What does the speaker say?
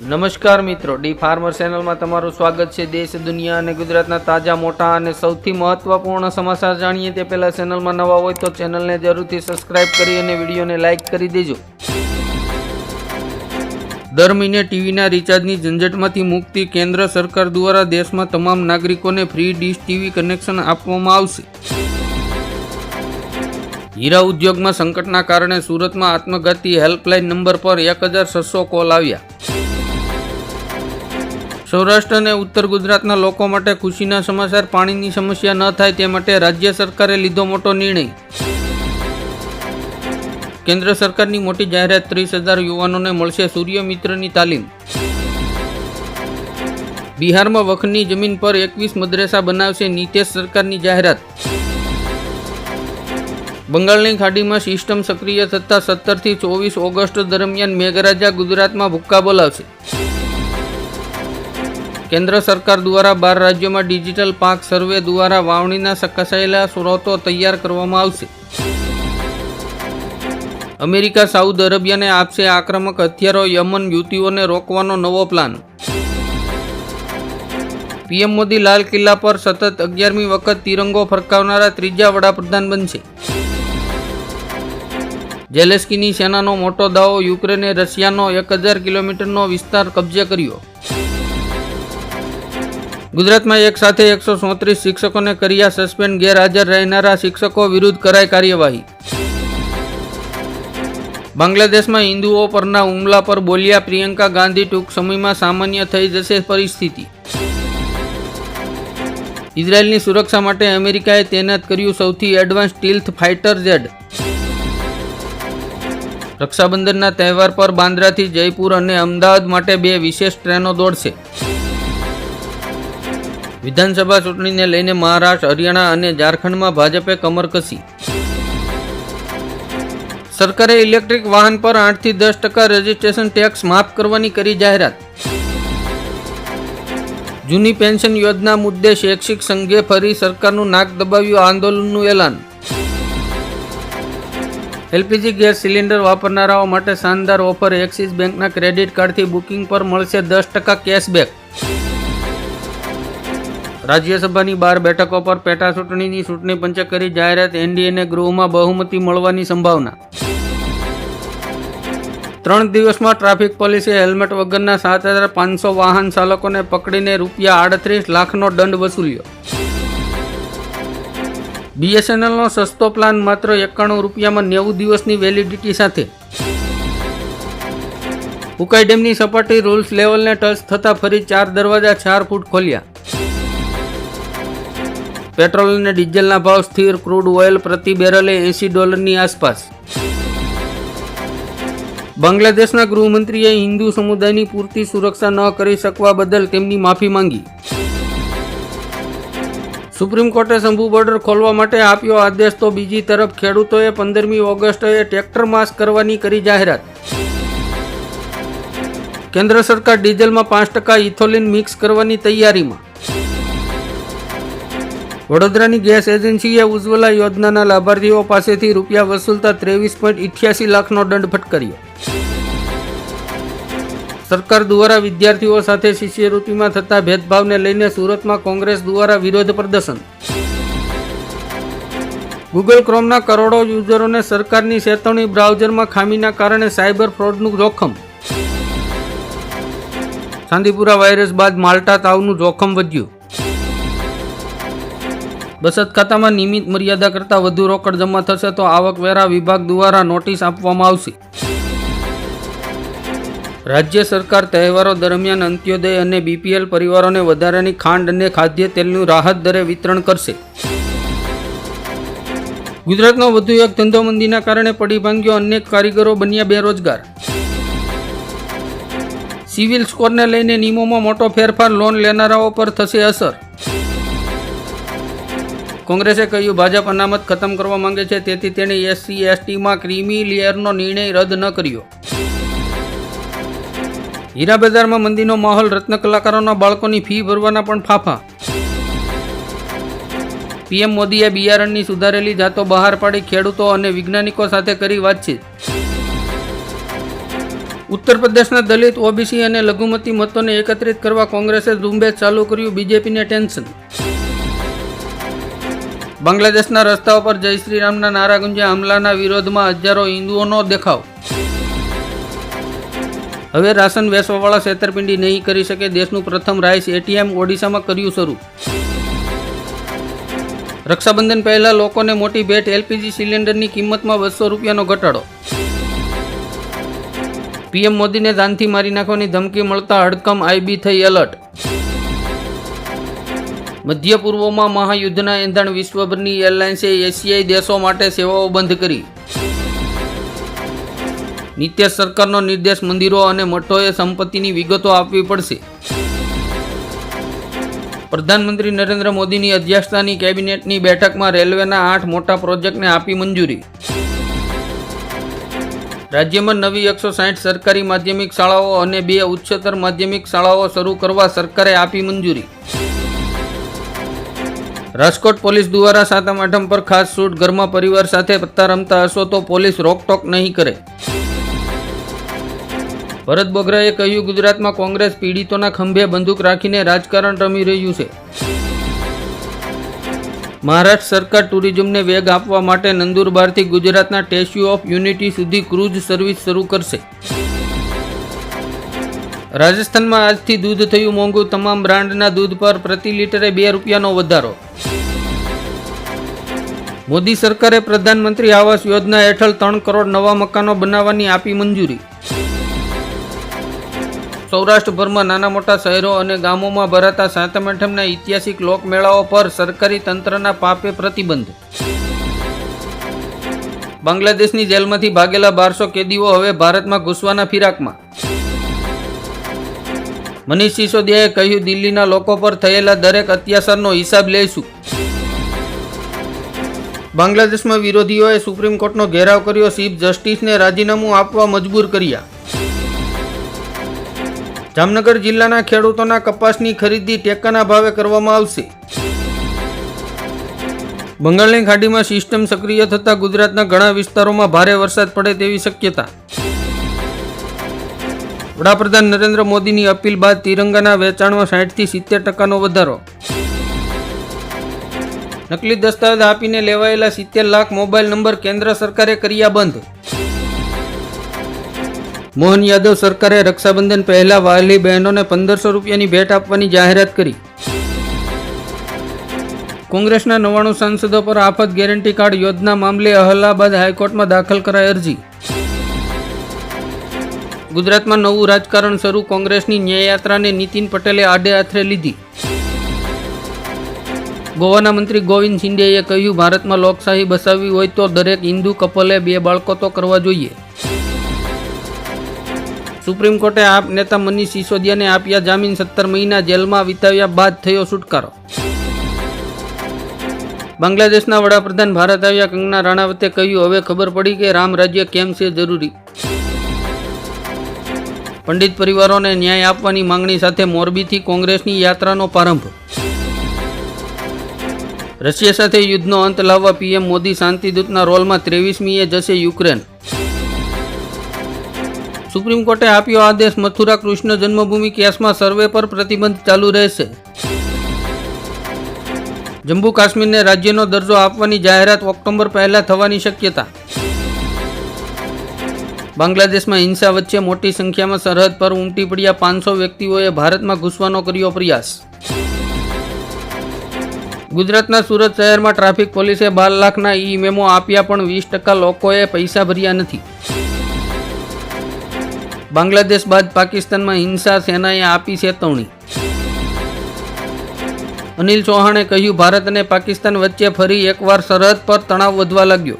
નમસ્કાર મિત્રો, D farmer ચેનલમાં તમારું સ્વાગત છે. દેશ, દુનિયા અને ગુજરાતના તાજા, મોટા અને સૌથી મહત્વપૂર્ણ સમાચાર જાણીએ તે પહેલાં ચેનલમાં નવા હોય તો ચેનલને જરૂરથી સબસ્ક્રાઇબ કરી અને વિડીયોને લાઇક કરી દેજો. દર મહિને ટીવીના રિચાર્જની ઝંઝટમાંથી મુક્તિ કેન્દ્ર સરકાર દ્વારા દેશમાં તમામ નાગરિકોને ફ્રી ડીશ ટીવી કનેક્શન આપવામાં આવશે. હીરા ઉદ્યોગમાં સંકટના કારણે સુરતમાં આત્મઘાતી હેલ્પલાઇન નંબર પર એક હજાર છસો કોલ આવ્યા. સૌરાષ્ટ્ર અને ઉત્તર ગુજરાતના લોકો માટે ખુશીના સમાચાર, પાણીની સમસ્યા ન થાય તે માટે રાજ્ય સરકારે લીધો મોટો નિર્ણય. કેન્દ્ર સરકારની મોટી જાહેરાત ત્રીસ હજાર યુવાનોને મળશે સૂર્યમિત્રની તાલીમ. બિહારમાં વખની જમીન પર એકવીસ મદ્રેસા બનાવશે નીતિશ સરકારની જાહેરાત. બંગાળની ખાડીમાં સિસ્ટમ સક્રિય થતાં સત્તરથી ચોવીસ ઓગસ્ટ દરમિયાન મેઘરાજા ગુજરાતમાં ભૂક્કા બોલાવશે. કેન્દ્ર સરકાર દ્વારા બાર રાજ્યોમાં ડિજિટલ પાક સર્વે દ્વારા વાવણીના સકસાયેલા સ્રોતો તૈયાર કરવામાં આવશે. અમેરિકા, સાઉદ અરેબિયાને આપશે આક્રમક હથિયારો, યમન યુવતીઓને રોકવાનો નવો પ્લાન. પીએમ મોદી લાલ કિલ્લા પર સતત અગિયારમી વખત તિરંગો ફરકાવનારા ત્રીજા વડાપ્રધાન બનશે. જેલેસ્કીની સેનાનો મોટો દાવો યુક્રેને રશિયાનો એક હજાર કિલોમીટરનો વિસ્તાર કબજે કર્યો. ગુજરાતમાં એક સાથે એકસો ચોત્રીસ શિક્ષકોને કર્યા સસ્પેન્ડ, ગેરહાજર રહેનારા શિક્ષકો વિરુદ્ધ કરાઈ કાર્યવાહી. બાંગ્લાદેશમાં હિન્દુઓ પરના હુમલા પર બોલ્યા પ્રિયંકા ગાંધી, ટૂંક સમયમાં સામાન્ય થઈ જશે પરિસ્થિતિ. ઇઝરાયેલની સુરક્ષા માટે અમેરિકાએ તૈનાત કર્યું સૌથી એડવાન્સ સ્ટીલ્થ ફાઇટર જેડ રક્ષાબંધનના તહેવાર પર બાંદ્રાથી જયપુર અને અમદાવાદ માટે બે વિશેષ ટ્રેનો દોડશે. વિધાનસભા ચૂંટણીને લઈને મહારાષ્ટ્ર, હરિયાણા અને ઝારખંડમાં ભાજપે કમર કસી. સરકારે ઇલેક્ટ્રિક વાહન પર આઠથી દસ ટકા રજીસ્ટ્રેશન ટેક્સ માફ કરવાની કરી જાહેરાત. જૂની પેન્શન યોજના મુદ્દે શૈક્ષિક સંઘે ફરી સરકારનું નાક દબાવ્યું આંદોલનનું એલાન. એલપીજી ગેસ સિલિન્ડર વાપરનારાઓ માટે શાનદાર ઓફર એક્સિસ બેંકના ક્રેડિટ કાર્ડથી બુકિંગ પર મળશે દસ ટકા કેશબેક. રાજ્યસભાની બાર બેઠકો પર પેટા ચૂંટણીની ચૂંટણી પંચે કરી જાહેરાત એનડીએને ગૃહમાં બહુમતી મળવાની સંભાવના. ત્રણ દિવસમાં ટ્રાફિક પોલીસે હેલ્મેટ વગરના સાત હજાર પાંચસો વાહન ચાલકોને પકડીને રૂપિયા આડત્રીસ લાખનો દંડ વસૂલ્યો. બીએસએનએલનો સસ્તો પ્લાન માત્ર એકાણું રૂપિયામાં નેવું દિવસની વેલિડિટી સાથે. ઉકાઈ ડેમની સપાટી રૂલ્સ લેવલને ટચ થતાં ફરી ચાર દરવાજા ચાર ફૂટ ખોલ્યા. પેટ્રોલ અને ડીઝલના ભાવ સ્થિર ક્રૂડ ઓઇલ પ્રતિ બેરલે એંસી ડોલરની આસપાસ. બાંગ્લાદેશના ગૃહમંત્રીએ હિન્દુ સમુદાયની પૂરતી સુરક્ષા ન કરી શકવા બદલ તેમની માફી માંગી. સુપ્રીમ કોર્ટે શંભુ બોર્ડર ખોલવા માટે આપ્યો આદેશ તો બીજી તરફ ખેડૂતોએ પંદરમી ઓગસ્ટે ટ્રેક્ટર માસ કરવાની કરી જાહેરાત. કેન્દ્ર સરકાર ડીઝલમાં પાંચ ટકા ઇથોલિન મિક્સ કરવાની તૈયારીમાં. વડોદરાની ગેસ એજન્સીએ ઉજ્જવલા યોજનાના લાભાર્થીઓ પાસેથી રૂપિયા વસૂલતા ત્રેવીસ પોઈન્ટ ઇઠ્યાસી લાખનો દંડ ફટકાર્યો. સરકાર દ્વારા વિદ્યાર્થીઓ સાથે શિષ્યવૃત્તિમાં થતા ભેદભાવને લઈને સુરતમાં કોંગ્રેસ દ્વારા વિરોધ પ્રદર્શન. ગૂગલ ક્રોમના કરોડો યુઝરોને સરકારની ચેતવણી બ્રાઉઝરમાં ખામીના કારણે સાયબર ફ્રોડનું જોખમ. ચાંદીપુરા વાયરસ બાદ માલ્ટા તાવનું જોખમ વધ્યું. બચત ખાતામાં નિયમિત મર્યાદા કરતાં વધુ રોકડ જમા થશે તો આવકવેરા વિભાગ દ્વારા નોટિસ આપવામાં આવશે. રાજ્ય સરકાર તહેવારો દરમિયાન અંત્યોદય અને બીપીએલ પરિવારોને વધારાની ખાંડ અને ખાદ્ય તેલનું રાહત દરે વિતરણ કરશે. ગુજરાતમાં વધુ એક ધંધો મંદીના કારણે પડી ભાંગ્યો અનેક કારીગરો બન્યા બેરોજગાર. સિવિલ સ્કોરને લઈને નિયમોમાં મોટો ફેરફાર, લોન લેનારાઓ પર થશે અસર. કોંગ્રેસે કહ્યું, ભાજપ અનામત ખતમ કરવા માંગે છે, તેથી તેણે એસસી એસટીમાં ક્રીમી લેયરનો નિર્ણય રદ ન કર્યો. હીરા બજારમાં મંદીનો માહોલ, રત્ન કલાકારોના બાળકોની ફી ભરવાના પણ ફાફા. પીએમ મોદીએ બિયારણની સુધારેલી જાતો બહાર પાડી ખેડૂતો અને વૈજ્ઞાનિકો સાથે કરી વાતચીત. ઉત્તર પ્રદેશના દલિત, ઓબીસી અને લઘુમતી મતોને એકત્રિત કરવા કોંગ્રેસે ઝુંબેશ ચાલુ કર્યું, બીજેપીને ટેન્શન. બાંગ્લાદેશના રસ્તાઓ પર જય શ્રી રામના નારા ગુંજ્યા હમલાના વિરોધમાં હજારો હિન્દુઓનો દેખાવ. હવે રાશન વેચવાવાળા છેતરપિંડી નહીં કરી શકે દેશનું પ્રથમ રાઇસ એટીએમ ઓડિશામાં કર્યું શરૂ. રક્ષાબંધન પહેલા લોકોને મોટી ભેટ એલપીજી સિલિન્ડરની કિંમતમાં બસો રૂપિયાનો ઘટાડો. પીએમ મોદીને દાનથી મારી નાખવાની ધમકી મળતા હડકમ આઈબી થઈ એલર્ટ. મધ્ય પૂર્વમાં મહાયુદ્ધના એંધાણ વિશ્વભરની એરલાઇન્સે એશિયાઈ દેશો માટે સેવાઓ બંધ કરી. નીતિશ સરકારનો નિર્દેશ મંદિરો અને મઠોએ સંપત્તિની વિગતો આપવી પડશે. પ્રધાનમંત્રી નરેન્દ્ર મોદીની અધ્યક્ષતાની કેબિનેટની બેઠકમાં રેલવેના આઠ મોટા પ્રોજેક્ટને આપી મંજૂરી. રાજ્યમાં નવી એકસો સાઠ સરકારી માધ્યમિક શાળાઓ અને બે ઉચ્ચતર માધ્યમિક શાળાઓ શરૂ કરવા સરકારે આપી મંજૂરી. રાજકોટ પોલીસ દ્વારા સાતમ આઠમ પર ખાસ શૂટ ઘરમાં પરિવાર સાથે પત્તા રમતા હશો તો પોલીસ રોકટોક નહીં કરે. ભરત બોગરાએ કહ્યું, ગુજરાતમાં કોંગ્રેસ પીડિતોના ખંભે બંદૂક રાખીને રાજકારણ રમી રહ્યું છે. મહારાષ્ટ્ર સરકાર ટુરિઝમને વેગ આપવા માટે નંદુરબારથી ગુજરાતના સ્ટેચ્યુ ઓફ યુનિટી સુધી ક્રૂઝ સર્વિસ શરૂ કરશે. રાજસ્થાનમાં આજથી દૂધ થયું મોંઘું, તમામ બ્રાન્ડના દૂધ પર પ્રતિ લીટરે બે રૂપિયાનો વધારો. મોદી સરકારે પ્રધાનમંત્રી આવાસ યોજના હેઠળ ત્રણ કરોડ નવા મકાનો બનાવવાની આપી મંજૂરી. સૌરાષ્ટ્રભરમાં નાના મોટા શહેરો અને ગામોમાં ભરાતા સાતમ આઠમના ઐતિહાસિક લોકમેળાઓ પર સરકારી તંત્રના પાપે પ્રતિબંધ. બાંગ્લાદેશની જેલમાંથી ભાગેલા બારસો કેદીઓ હવે ભારતમાં ઘૂસવાના ફિરાકમાં. મનીષ સિસોદિયાએ કહ્યું, દિલ્હીના લોકો પર થયેલા દરેક અત્યાચારનો હિસાબ લઈશું. બાંગ્લાદેશમાં વિરોધીઓએ સુપ્રીમ કોર્ટનો ઘેરાવ કર્યો, ચીફ જસ્ટિસને રાજીનામું આપવા મજબૂર કર્યા. જામનગર જિલ્લાના ખેડૂતોના કપાસની ખરીદી ટેકાના ભાવે કરવામાં આવશે. બંગાળની ખાડીમાં સિસ્ટમ સક્રિય થતાં ગુજરાતના ઘણા વિસ્તારોમાં ભારે વરસાદ પડે તેવી શક્યતા. વડાપ્રધાન નરેન્દ્ર મોદીની અપીલ બાદ તિરંગાના વેચાણમાં સાઠથી સિત્તેર ટકાનો વધારો. નકલી દસ્તાવેજ આપીને લેવાયેલા સિત્તેર લાખ મોબાઈલ નંબર કેન્દ્ર સરકારે કર્યા બંધ. મોહન યાદવ સરકારે રક્ષાબંધન પહેલા વાલી બહેનોને પંદરસો રૂપિયાની ભેટ આપવાની જાહેરાત કરી. કોંગ્રેસના નવાણું સાંસદો પર આફત ગેરંટી કાર્ડ યોજના મામલે અહલાબાદ હાઈકોર્ટમાં દાખલ કરાઈ અરજી. ગુજરાતમાં નવું રાજકારણ શરૂ કોંગ્રેસની ન્યાયયાત્રાને નીતિન પટેલે આડે હાથરે લીધી. ગોવાના મંત્રી ગોવિંદ શિંદેએ કહ્યું, ભારતમાં લોકશાહી બસાવવી હોય તો દરેક હિન્દુ કપલે બે બાળકો તો કરવા જોઈએ. સુપ્રીમ કોર્ટે આપ નેતા મનીષ સિસોદિયાને આપ્યા જામીન સત્તર મહિના જેલમાં વિતાવ્યા બાદ થયો છુટકારો. બાંગ્લાદેશના વડાપ્રધાન ભારત આવ્યા કંગના રાણાવતે કહ્યું, હવે ખબર પડી કે રામ રાજ્ય કેમ છે જરૂરી. પંડિત પરિવારોને ન્યાય આપવાની માંગણી સાથે મોરબીથી કોંગ્રેસની યાત્રાનો પ્રારંભ. રશિયા સાથે યુદ્ધનો અંત લાવવા પીએમ મોદી શાંતિદૂતના રોલમાં ત્રેવીસમીએ જશે યુક્રેન. સુપ્રીમ કોર્ટે આપ્યો આદેશ, મથુરા કૃષ્ણ જન્મભૂમિ કેસમાં સર્વે પર પ્રતિબંધ ચાલુ રહેશે. જમ્મુ કાશ્મીરને રાજ્યનો દરજ્જો આપવાની જાહેરાત ઓક્ટોબર પહેલા થવાની શક્યતા. બાંગ્લાદેશમાં હિંસા વચ્ચે મોટી સંખ્યામાં સરહદ પર ઉમટી પડ્યા પાંચસો વ્યક્તિઓએ ભારતમાં ઘૂસવાનો કર્યો પ્રયાસ. ગુજરાતના સુરત શહેરમાં ટ્રાફિક પોલીસે બાર લાખના ઈ મેમો આપ્યા પણ વીસ ટકા લોકોએ પૈસા ભર્યા નથી. બાંગ્લાદેશ બાદ પાકિસ્તાનમાં હિંસા સેનાએ આપી ચેતવણી. અનિલ ચૌહાણે કહ્યું, ભારત અને પાકિસ્તાન વચ્ચે ફરી એકવાર સરહદ પર તણાવ વધવા લાગ્યો.